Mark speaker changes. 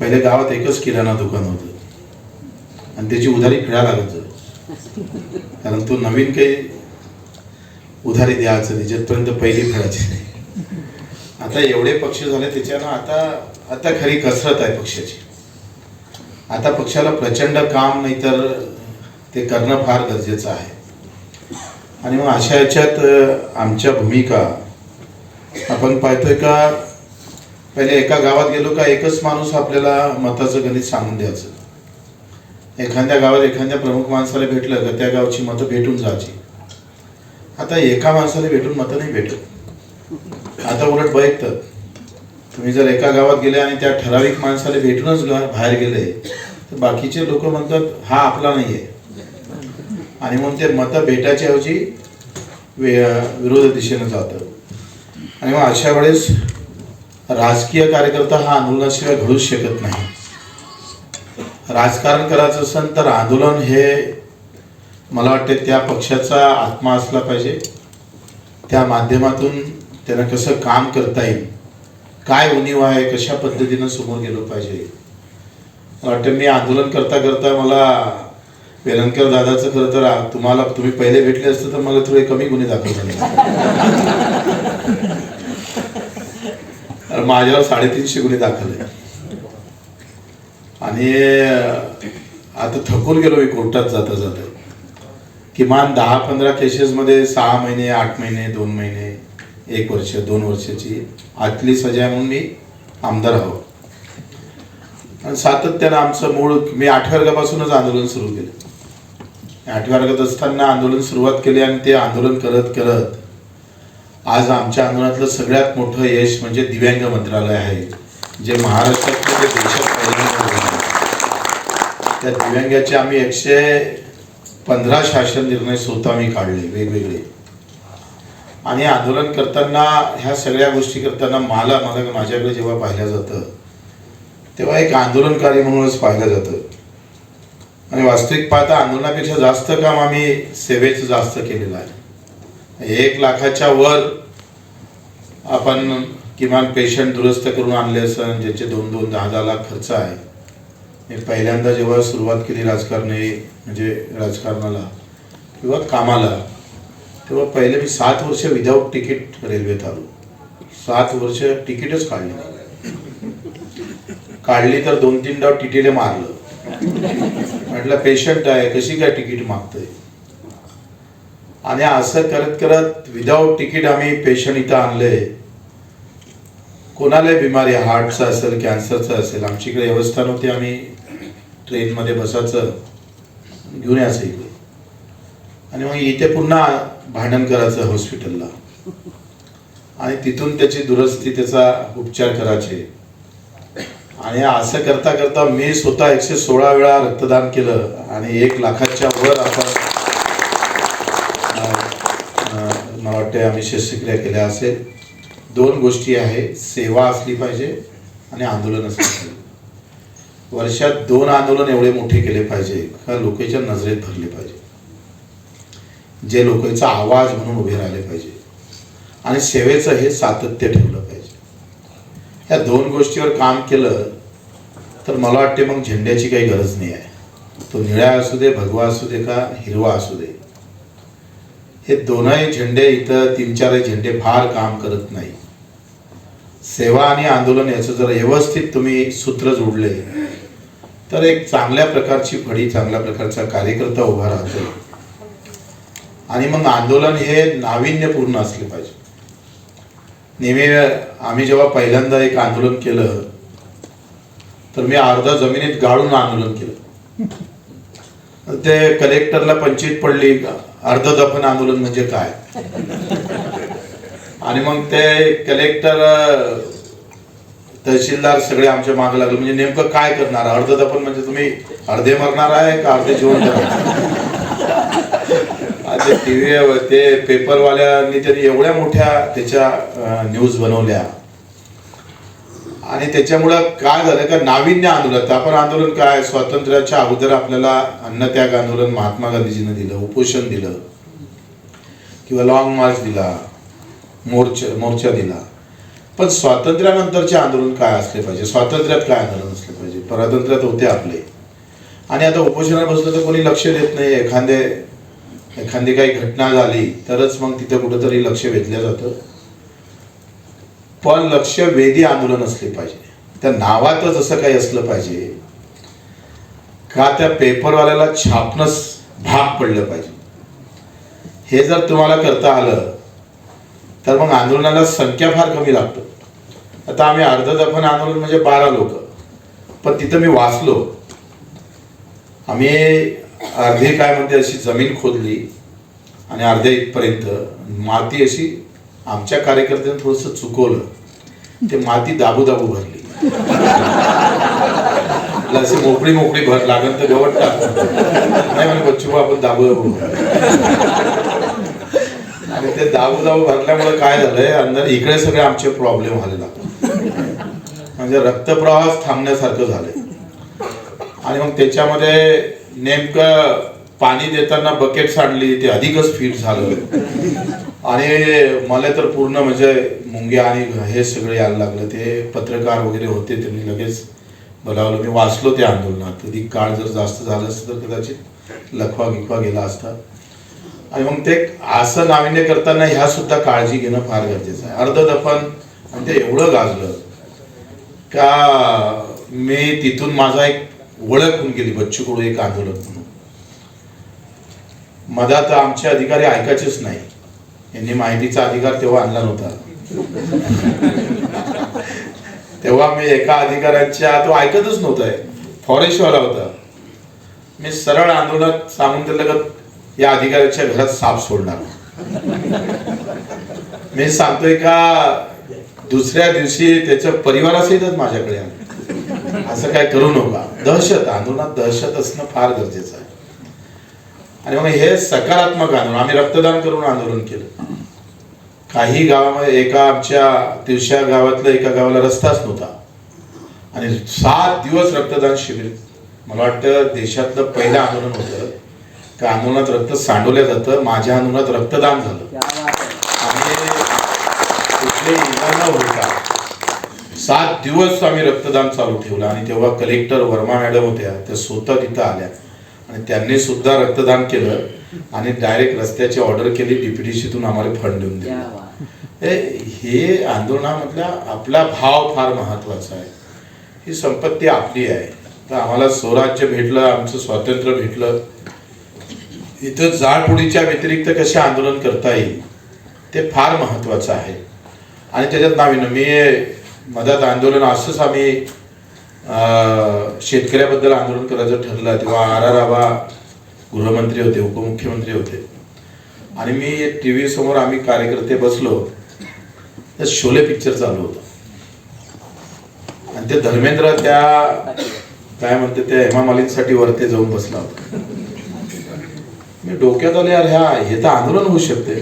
Speaker 1: पहिले गावात एकच किराणा दुकान होतं. आणि त्याची उधारी खेळा लागत कारण तो नवीन काही उधारी द्यायचं नाही जिथपर्यंत पहिली खेळायची नाही. आता एवढे पक्ष झाले त्याच्यानं आता आता खरी कसरत आहे पक्षाची. आता पक्षाला प्रचंड काम नाही तर ते करणं फार गरजेचं आहे. आणि मग अशा याच्यात आमच्या भूमिका आपण पाहतोय का पहिले एका गावात गेलो का एकच माणूस आपल्याला मताचं गणित सांगून द्यायचं. एखाद्या गावात एखाद्या प्रमुख माणसाला भेटलं का त्या गावची मतं भेटून जायची. आता एका माणसाला भेटून मतं नाही भेटत. आता उलट बघतं तुम्ही जर एका गावात गेले आणि त्या ठराविक माणसाला भेटूनच बाहेर गेले तर बाकीचे लोक म्हणतात हा आपला नाही आहे आणि म्हणून ते मतं भेटायच्या ऐवजी वे- विरोध दिशेनं जातं. आणि मग अशा वेळेस राजकीय कार्यकर्ता हा आंदोलनाशिवाय घडूच शकत नाही. राजकारण करायचं असेल तर आंदोलन हे मला वाटते त्या पक्षाचा आत्मा असला पाहिजे. त्या माध्यमातून त्यांना कसं काम करता येईल काय उणीव आहे कशा पद्धतीनं समोर गेलो पाहिजे. मला वाटतं मी आंदोलन करता करता मला वेलणकर दादाचं खरं तर तुम्हाला तुम्ही पहिले भेटले असतं तर मला थोडे कमी गुन्हे दाखवले माझ्यावर साडेतीनशे गुन्हे दाखल आहे आणि आता थकून गेलो मी कोर्टात जाता जाता. किमान दहा पंधरा केसेसमध्ये सहा महिने आठ महिने दोन महिने एक वर्ष दोन वर्षाची आतली सजा म्हणून मी आमदार आहो. आणि सातत्यानं आमचं मूळ मी आठव्या वर्गापासूनच आंदोलन सुरू केलं. आठव्या वर्गात असताना आंदोलन सुरुवात केली आणि ते आंदोलन करत करत आज आमच्या आंदोलनातलं सगळ्यात मोठं यश म्हणजे दिव्यांग मंत्रालय आहे. जे महाराष्ट्रात देशात त्या दिव्यांगाचे आम्ही एकशे पंधरा शासन निर्णय स्वतः आम्ही काढले वेगवेगळे. आणि आंदोलन करताना ह्या सगळ्या गोष्टी करताना मला मला माझ्याकडे जेव्हा पाहिलं जातं तेव्हा एक आंदोलनकारी म्हणूनच पाहिलं जातं. आणि वास्तविक पाहता आंदोलनापेक्षा जास्त काम आम्ही सेवेचं जास्त केलेलं आहे. एक लाखाच्या वर आपण किमान पेशंट दुरुस्त करून आणले असं ज्याचे दोन दोन दहा दहा लाख खर्च आहे. मी पहिल्यांदा जेव्हा सुरुवात केली राजकारणी म्हणजे राजकारणाला किंवा कामाला तेव्हा पहिले मी सात वर्ष विदाऊट तिकीट रेल्वेत आलो सात वर्ष तिकीटच काढली काढली तर दोन तीन डाव टीटीले मारलं. म्हटलं पेशंट आहे कशी काय तिकीट मागतंय? आणि असं करत करत विदाऊट तिकीट आम्ही पेशंट इथं आणले. कोणालाही बिमारी हार्टचं असेल कॅन्सरचं असेल आमची इकडे व्यवस्था नव्हती आम्ही ट्रेनमध्ये बसायचं घेऊन यायचं इकडे. आणि मग इथे पुन्हा भांडण करायचं हॉस्पिटलला आणि तिथून त्याची दुरुस्ती त्याचा उपचार करायचे. आणि असं करता करता मी स्वतः एकशे सोळा वेळा रक्तदान केलं आणि एक लाखाच्या वर आपण वाटते आम्ही शस्त्रक्रिया केल्या असेल. दोन गोष्टी आहे सेवा असली पाहिजे आणि आंदोलन असलं पाहिजे. वर्षात दोन आंदोलन एवढे मोठे केले पाहिजे का लोकांच्या नजरेत भरले पाहिजे? जे लोकांचा आवाज म्हणून उभे राहिले पाहिजे. आणि सेवेचं हे सातत्य ठेवलं पाहिजे. या दोन गोष्टीवर काम केलं तर मला वाटते मग झेंड्याची काही गरज नाही आहे. तो निळा असू दे भगवा असू दे का हिरवा असू दे. हे दोनही झेंडे इथं तीन चारही झेंडे फार काम करत नाही. सेवा आणि आंदोलन याचं जर व्यवस्थित तुम्ही सूत्र जोडले तर एक चांगल्या प्रकारची फळी चांगल्या प्रकारचा कार्यकर्ता उभा राहतो. आणि मग आंदोलन हे नाविन्यपूर्ण असले पाहिजे. नेहमी आम्ही जेव्हा पहिल्यांदा एक आंदोलन केलं तर मी अर्धा जमिनीत गाळून आंदोलन केलं. ते कलेक्टरला पंचायत पडली अर्ध दफन आंदोलन म्हणजे काय? आणि मग ते कलेक्टर तहसीलदार सगळे आमच्या मागे लागले. म्हणजे नेमकं काय करणार? अर्ध दफन म्हणजे तुम्ही अर्धे मरणार आहे का अर्धे जीवन ते टीव्ही ते पेपरवाल्यांनी त्यांनी एवढ्या मोठ्या त्याच्या न्यूज बनवल्या. आणि त्याच्यामुळं काय झालं का नाविन्य आंदोलन आपण आंदोलन काय स्वातंत्र्याच्या अगोदर आपल्याला अन्नत्याग आंदोलन महात्मा गांधीजीनं दिलं उपोषण दिलं किंवा लॉंग मार्च दिला मोर्चा मोर्चा दिला. पण स्वातंत्र्यानंतरचे आंदोलन काय असले पाहिजे? स्वातंत्र्यात काय आंदोलन असले पाहिजे? परतंत्र्यात होते आपले. आणि आता उपोषणात बसलं तर कोणी लक्ष देत नाही. एखादे एखादी काही घटना झाली तरच मग तिथं कुठंतरी लक्ष वेधलं जातं. पण लक्ष वेधी आंदोलन असले पाहिजे. त्या नावातच असं काही असलं पाहिजे का त्या पेपरवाल्याला छापणंच भाग पडलं पाहिजे. हे जर तुम्हाला करता आलं तर मग आंदोलनाला संख्या फार कमी लागतो. आता आम्ही अर्ध दफन आंदोलन म्हणजे बारा लोक. पण तिथं मी वाचलो. आम्ही अर्धे काय म्हणते अशी जमीन खोदली आणि अर्ध्या इथपर्यंत माती अशी आमच्या कार्यकर्त्यांनी थोडंसं चुकवलं. ते माती दाबू दाबू भरली असे मोकळी मोकळी भर लागत तर गवत टाक नाही म्हणे बच्चू आपण दाबू दाबू आणि ते दाबू दाबू भरल्यामुळे काय झालंय अंदर इकडे सगळे आमचे प्रॉब्लेम व्हायला लागले. म्हणजे रक्तप्रवाह थांबण्यासारखं झालंय. आणि मग त्याच्यामध्ये नेमकं पाणी देताना बकेट सांडली ते अधिकच फिट झालं. आणि मला तर पूर्ण म्हणजे मुंग्या आणि हे सगळे यायला लागलं. ते पत्रकार वगैरे होते त्यांनी लगेच बोलावलं. मी वाचलो ते आंदोलनात. कधी काळ जर जास्त झालं असतं तर कदाचित लखवा गिखवा गेला असता. आणि मग ते असं नाविन्य करताना ह्या सुद्धा काळजी घेणं फार गरजेचं आहे. अर्ध दफन आणि ते एवढं गाजलं का मी तिथून माझा एक ओळख होऊन गेली बच्चू कडू एक आंदोलक म्हणून. मधात आमचे अधिकारी ऐकायचेच नाही. यांनी माहितीचा अधिकार तेव्हा आणला नव्हता. तेव्हा मी एका अधिकाऱ्यांच्या तो ऐकतच नव्हता. फॉरेस्टवाला होता. मी सरळ आंदोलनात सांगून दिलं का या अधिकाऱ्याच्या घरात साप सोडणार. मी सांगतोय का दुसऱ्या दिवशी त्याच्या परिवारासहितच माझ्याकडे असं काय करू नका. दहशत आंदोलनात दहशत असणं फार गरजेचं आहे. आणि मग हे सकारात्मक आंदोलन आम्ही रक्तदान करून आंदोलन केलं. काही गावामध्ये एका आमच्या तिवशा गावातल्या एका गावाला रस्ताच नव्हता. आणि सात दिवस रक्तदान शिबिर. मला वाटतं देशातलं पहिलं आंदोलन होतं. का आंदोलनात रक्त सांडवलं जातं माझ्या आंदोलनात रक्तदान झालं. आणि कुठले न होता. सात दिवस आम्ही रक्तदान चालू ठेवलं आणि तेव्हा कलेक्टर वर्मा मॅडम होत्या त्या स्वतः तिथं आल्या. आणि त्यांनी सुद्धा रक्तदान केलं आणि डायरेक्ट रस्त्याची ऑर्डर केली डीपीडीसीतून आम्हाला फंड देऊन दिले. हे- हे आंदोलनामधला आपला भाव फार महत्त्वाचा आहे. ही संपत्ती आपली आहे. तर आम्हाला स्वराज्य भेटलं आमचं स्वातंत्र्य भेटलं. इथं जाळपोळीच्या व्यतिरिक्त कसे आंदोलन करता येईल ते फार महत्वाचं आहे. आणि त्याच्यात नाविन्य मी मधात आंदोलन असंच आम्ही शेतकऱ्याबद्दल आंदोलन करायचं ठरलं तेव्हा आर आर आबा गृहमंत्री होते उपमुख्यमंत्री होते. आणि मी टी व्ही समोर आम्ही कार्यकर्ते बसलो तर शोले पिक्चर चालू होता. आणि ते धर्मेंद्र त्या काय म्हणते त्या हेमा मालिनसाठी वरती जाऊन बसला होता. मी डोक्यात आले यार ह्या हे तर आंदोलन होऊ शकते.